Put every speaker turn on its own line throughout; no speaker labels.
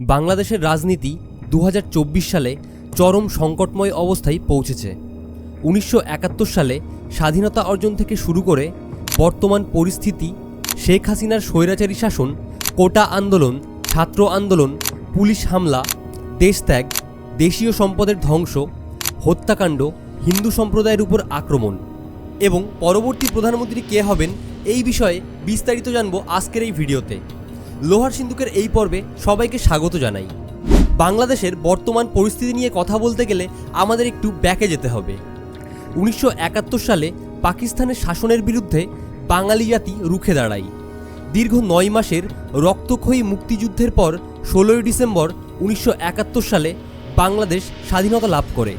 বাংলাদেশের রাজনীতি দু হাজার চব্বিশ সালে চরম সংকটময় অবস্থায় পৌঁছেছে। উনিশশো একাত্তর সালে স্বাধীনতা অর্জন থেকে শুরু করে বর্তমান পরিস্থিতি, শেখ হাসিনার স্বৈরাচারী শাসন, কোটা আন্দোলন, ছাত্র আন্দোলন, পুলিশ হামলা, দেশত্যাগ, দেশীয় সম্পদের ধ্বংস, হত্যাকাণ্ড, হিন্দু সম্প্রদায়ের উপর আক্রমণ এবং পরবর্তী প্রধানমন্ত্রী কে হবেন এই বিষয়ে বিস্তারিত জানব আজকের এই ভিডিওতে। লোহার সিন্ধুকের এই পর্বে সবাইকে স্বাগত জানাই। বাংলাদেশের বর্তমান পরিস্থিতি নিয়ে কথা বলতে গেলে আমাদের একটু ব্যাকে যেতে হবে। উনিশশো একাত্তর সালে পাকিস্তানের শাসনের বিরুদ্ধে বাঙালি জাতি রুখে দাঁড়ায়। দীর্ঘ নয় মাসের রক্তক্ষয়ী মুক্তিযুদ্ধের পর ষোলোই ডিসেম্বর উনিশশো একাত্তর সালে বাংলাদেশ স্বাধীনতা লাভ করে।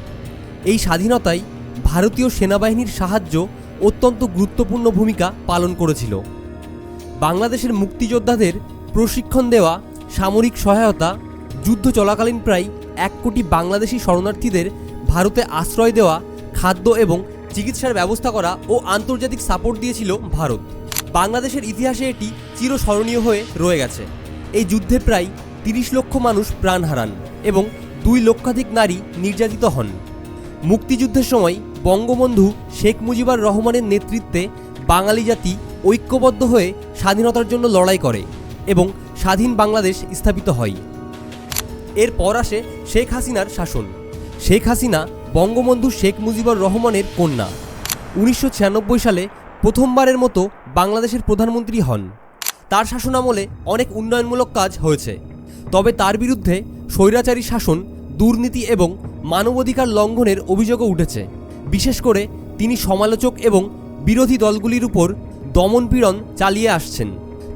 এই স্বাধীনতায় ভারতীয় সেনাবাহিনীর সাহায্য অত্যন্ত গুরুত্বপূর্ণ ভূমিকা পালন করেছিল। বাংলাদেশের মুক্তিযোদ্ধাদের প্রশিক্ষণ দেওয়া, সামরিক সহায়তা, যুদ্ধ চলাকালীন প্রায় এক কোটি বাংলাদেশি শরণার্থীদের ভারতে আশ্রয় দেওয়া, খাদ্য এবং চিকিৎসার ব্যবস্থা করা ও আন্তর্জাতিক সাপোর্ট দিয়েছিল ভারত। বাংলাদেশের ইতিহাসে এটি চিরস্মরণীয় হয়ে রয়ে গেছে। এই যুদ্ধে প্রায় তিরিশ লক্ষ মানুষ প্রাণ হারান এবং দুই লক্ষাধিক নারী নির্যাতিত হন। মুক্তিযুদ্ধের সময় বঙ্গবন্ধু শেখ মুজিবুর রহমানের নেতৃত্বে বাঙালি জাতি ঐক্যবদ্ধ হয়ে স্বাধীনতার জন্য লড়াই করে। এবং স্বাধীন বাংলাদেশ স্থাপিত হয়। এরপর আসে শেখ হাসিনার শাসন। শেখ হাসিনা বঙ্গবন্ধু শেখ মুজিবুর রহমানের কন্যা। উনিশশো ছিয়ানব্বই সালে প্রথমবারের মতো বাংলাদেশের প্রধানমন্ত্রী হন। তার শাসনামলে অনেক উন্নয়নমূলক কাজ হয়েছে। তবে তার বিরুদ্ধে স্বৈরাচারী শাসন, দুর্নীতি এবং মানবাধিকার লঙ্ঘনের অভিযোগও উঠেছে। বিশেষ করে তিনি সমালোচক এবং বিরোধী দলগুলির উপর দমনপীড়ন চালিয়ে আসছেন।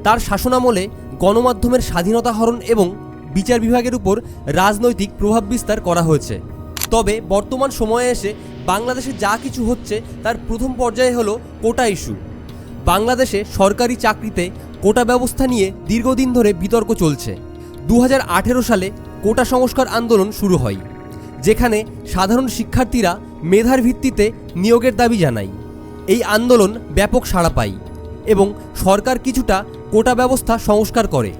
তার শাসনামলে গণমাধ্যমের স্বাধীনতা হরণ এবং বিচার বিভাগের উপর রাজনৈতিক প্রভাব বিস্তার করা হয়েছে। তবে বর্তমান সময়ে এসে বাংলাদেশে যা কিছু হচ্ছে তার প্রথম পর্যায়ে হলো কোটা ইস্যু। বাংলাদেশে সরকারি চাকরিতে কোটা ব্যবস্থা নিয়ে দীর্ঘদিন ধরে বিতর্ক চলছে। দু হাজার আঠেরো সালে কোটা সংস্কার আন্দোলন শুরু হয়, যেখানে সাধারণ শিক্ষার্থীরা মেধার ভিত্তিতে নিয়োগের দাবি জানায়। এই আন্দোলন ব্যাপক সাড়া পায় এবং সরকার কিছুটা কোটা ব্যবস্থা সংস্কার করে।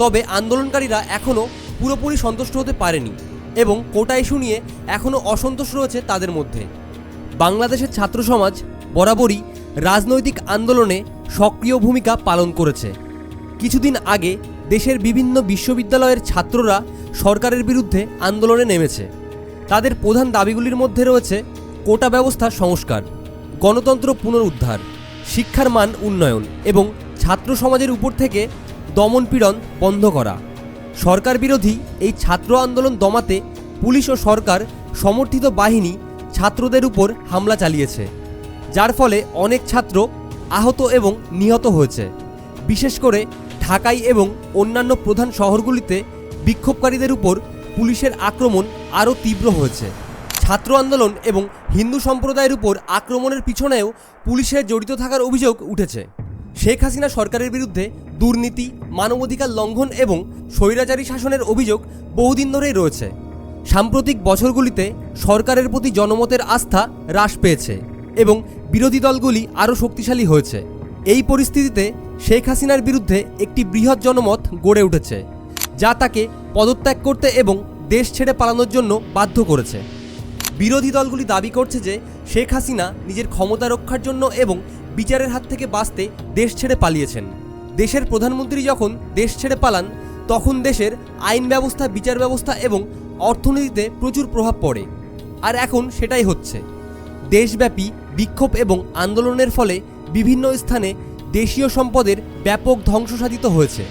তবে আন্দোলনকারীরা এখনও পুরোপুরি সন্তুষ্ট হতে পারেনি এবং কোটা ইস্যু নিয়ে এখনও অসন্তোষ রয়েছে তাদের মধ্যে। বাংলাদেশের ছাত্র সমাজ বরাবরই রাজনৈতিক আন্দোলনে সক্রিয় ভূমিকা পালন করেছে। কিছুদিন আগে দেশের বিভিন্ন বিশ্ববিদ্যালয়ের ছাত্ররা সরকারের বিরুদ্ধে আন্দোলনে নেমেছে। তাদের প্রধান দাবিগুলির মধ্যে রয়েছে কোটা ব্যবস্থা সংস্কার, গণতন্ত্র পুনরুদ্ধার, শিক্ষার মান উন্নয়ন এবং ছাত্র সমাজের উপর থেকে দমনপীড়ন বন্ধ করা। সরকার বিরোধী এই ছাত্র আন্দোলন দমাতে পুলিশ ও সরকার সমর্থিত বাহিনী ছাত্রদের উপর হামলা চালিয়েছে, যার ফলে অনেক ছাত্র আহত এবং নিহত হয়েছে। বিশেষ করে ঢাকায় এবং অন্যান্য প্রধান শহরগুলিতে বিক্ষোভকারীদের উপর পুলিশের আক্রমণ আরও তীব্র হয়েছে। ছাত্র আন্দোলন এবং হিন্দু সম্প্রদায়ের উপর আক্রমণের পিছনেও পুলিশের জড়িত থাকার অভিযোগ উঠেছে। শেখ হাসিনা সরকারের বিরুদ্ধে দুর্নীতি, মানবাধিকার লঙ্ঘন এবং স্বৈরাচারী শাসনের অভিযোগ বহুদিন ধরেই রয়েছে। সাম্প্রতিক বছরগুলিতে সরকারের প্রতি জনমতের আস্থা হ্রাস পেয়েছে এবং বিরোধী দলগুলি আরও শক্তিশালী হয়েছে। এই পরিস্থিতিতে শেখ হাসিনার বিরুদ্ধে একটি বৃহৎ জনমত গড়ে উঠেছে, যা তাকে পদত্যাগ করতে এবং দেশ ছেড়ে পালানোর জন্য বাধ্য করেছে। বিরোধী দলগুলি দাবি করছে যে শেখ হাসিনা নিজের ক্ষমতা রক্ষার জন্য এবং বিচারের হাত থেকে বাঁচতে দেশ ছেড়ে পালিয়েছেন। দেশের প্রধানমন্ত্রী যখন দেশ ছেড়ে পালান, তখন দেশের আইন ব্যবস্থা, বিচার ব্যবস্থা এবং অর্থনীতিতে প্রচুর প্রভাব পড়ে। আর এখন সেটাই হচ্ছে। দেশব্যাপী বিক্ষোভ এবং আন্দোলনের ফলে বিভিন্ন স্থানে দেশীয় সম্পদের ব্যাপক ধ্বংস সাধিত হয়েছে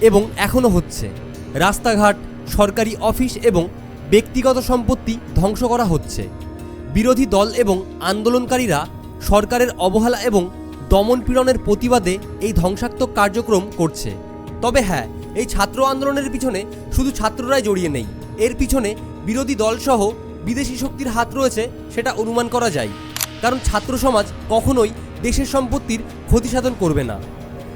এবং এখনও হচ্ছে। রাস্তাঘাট, সরকারি অফিস এবং ব্যক্তিগত সম্পত্তি ধ্বংস করা হচ্ছে। বিরোধী দল এবং আন্দোলনকারীরা সরকারের অবহেলা এবং দমনপীড়নের প্রতিবাদে এই ধ্বংসাত্মক কার্যক্রম করছে। তবে হ্যাঁ এই ছাত্র আন্দোলনের পিছনে শুধু ছাত্ররাই জড়িয়ে নেই। এর পিছনে বিরোধী দলসহ বিদেশি শক্তির হাত রয়েছে, সেটা অনুমান করা যায়। কারণ ছাত্র সমাজ কখনোই দেশের সম্পত্তির ক্ষতিসাধন করবে না।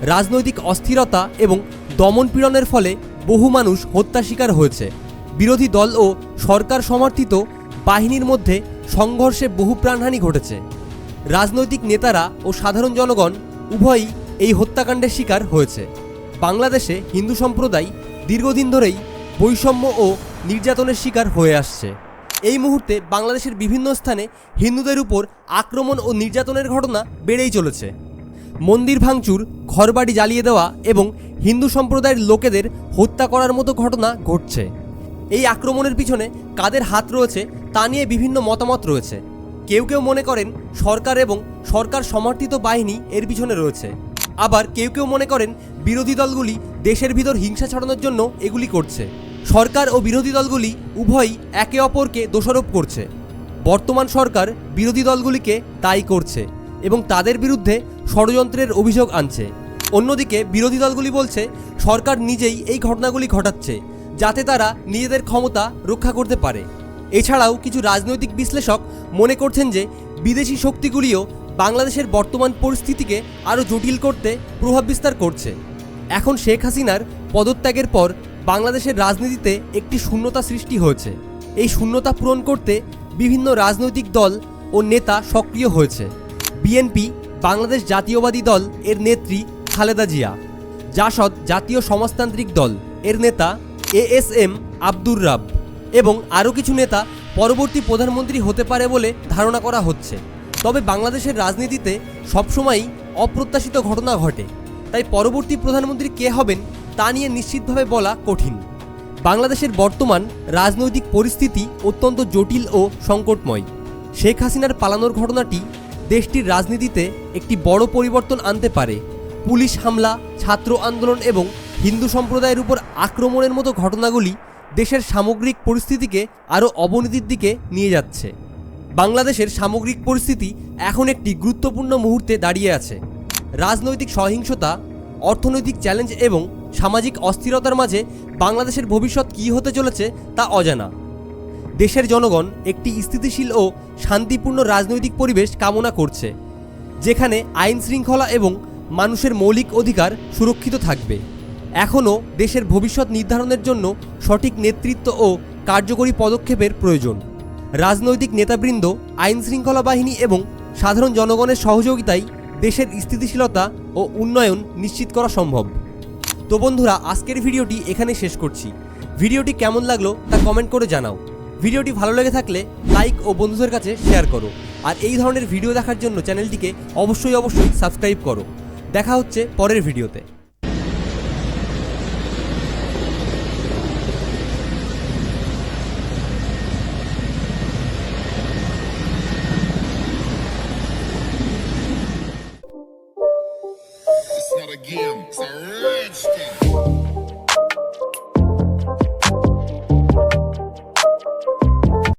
রাজনৈতিক অস্থিরতা এবং দমনপীড়নের ফলে বহু মানুষ হত্যা শিকার হয়েছে। বিরোধী দল ও সরকার সমর্থিত বাহিনীর মধ্যে সংঘর্ষে বহু প্রাণহানি ঘটেছে। রাজনৈতিক নেতারা ও সাধারণ জনগণ উভয়ই এই হত্যাকাণ্ডের শিকার হয়েছে। বাংলাদেশে হিন্দু সম্প্রদায় দীর্ঘদিন ধরেই বৈষম্য ও নির্যাতনের শিকার হয়ে আসছে। এই মুহূর্তে বাংলাদেশের বিভিন্ন স্থানে হিন্দুদের উপর আক্রমণ ও নির্যাতনের ঘটনা বেড়েই চলেছে। মন্দির ভাঙচুর, ঘরবাড়ি জ্বালিয়ে দেওয়া এবং হিন্দু সম্প্রদায়ের লোকেদের হত্যা করার মতো ঘটনা ঘটছে। এই আক্রমণের পিছনে কাদের হাত রয়েছে তা নিয়ে বিভিন্ন মতামত রয়েছে। কেউ কেউ মনে করেন সরকার এবং সরকার সমর্থিত বাহিনী এর পিছনে রয়েছে। আবার কেউ কেউ মনে করেন বিরোধী দলগুলি দেশের ভিতর হিংসা ছড়ানোর জন্য এগুলি করছে। সরকার ও বিরোধী দলগুলি উভয়ই একে অপরকে দোষারোপ করছে। বর্তমান সরকার বিরোধী দলগুলিকে তাই করছে এবং তাদের বিরুদ্ধে ষড়যন্ত্রের অভিযোগ আনছে। অন্যদিকে বিরোধী দলগুলি বলছে, সরকার নিজেই এই ঘটনাগুলি ঘটাচ্ছে, যাতে তারা নিজেদের ক্ষমতা রক্ষা করতে পারে। এছাড়াও কিছু রাজনৈতিক বিশ্লেষক মনে করছেন যে বিদেশি শক্তিগুলিও বাংলাদেশের বর্তমান পরিস্থিতিকে আরও জটিল করতে প্রভাব বিস্তার করছে। এখন শেখ হাসিনার পদত্যাগের পর বাংলাদেশের রাজনীতিতে একটি শূন্যতা সৃষ্টি হয়েছে। এই শূন্যতা পূরণ করতে বিভিন্ন রাজনৈতিক দল ও নেতা সক্রিয় হয়েছে। বিএনপি, বাংলাদেশ জাতীয়বাদী দল এর নেত্রী খালেদা জিয়া, জাসদ জাতীয় সমাজতান্ত্রিক দল এর নেতা এএসএম আব্দুর রাব। এবং আরও কিছু নেতা পরবর্তী প্রধানমন্ত্রী হতে পারে বলে ধারণা করা হচ্ছে। তবে বাংলাদেশের রাজনীতিতে সবসময়ই অপ্রত্যাশিত ঘটনা ঘটে। তাই পরবর্তী প্রধানমন্ত্রী কে হবেন তা নিয়ে নিশ্চিতভাবে বলা কঠিন। বাংলাদেশের বর্তমান রাজনৈতিক পরিস্থিতি অত্যন্ত জটিল ও সংকটময়। শেখ হাসিনার পালানোর ঘটনাটি দেশটির রাজনীতিতে একটি বড় পরিবর্তন আনতে পারে। পুলিশ হামলা, ছাত্র আন্দোলন এবং হিন্দু সম্প্রদায়ের উপর আক্রমণের মতো ঘটনাগুলি দেশের সামগ্রিক পরিস্থিতিকে আরও অবনতির দিকে নিয়ে যাচ্ছে। বাংলাদেশের সামগ্রিক পরিস্থিতি এখন একটি গুরুত্বপূর্ণ মুহূর্তে দাঁড়িয়ে আছে। রাজনৈতিক সহিংসতা, অর্থনৈতিক চ্যালেঞ্জ এবং সামাজিক অস্থিরতার মাঝে বাংলাদেশের ভবিষ্যৎ কী হতে চলেছে তা অজানা। দেশের জনগণ একটি স্থিতিশীল ও শান্তিপূর্ণ রাজনৈতিক পরিবেশ কামনা করছে, যেখানে আইন শৃঙ্খলা এবং মানুষের মৌলিক অধিকার সুরক্ষিত থাকবে। এখনও দেশের ভবিষ্যৎ নির্ধারণের জন্য সঠিক নেতৃত্ব ও কার্যকরী পদক্ষেপের প্রয়োজন। রাজনৈতিক নেতাবৃন্দ, আইন শৃঙ্খলা বাহিনী এবং সাধারণ জনগণের সহযোগিতায় দেশের স্থিতিশীলতা ও উন্নয়ন নিশ্চিত করা সম্ভব। তো বন্ধুরা, আজকের ভিডিওটি এখানে শেষ করছি। ভিডিওটি কেমন লাগল তা কমেন্ট করে জানাও। ভিডিওটি ভালো লেগে থাকলে লাইক ও বন্ধুদের কাছে শেয়ার করো। আর এই ধরনের ভিডিও দেখার জন্য চ্যানেলটিকে অবশ্যই অবশ্যই সাবস্ক্রাইব করো। দেখা হচ্ছে পরের ভিডিওতে। So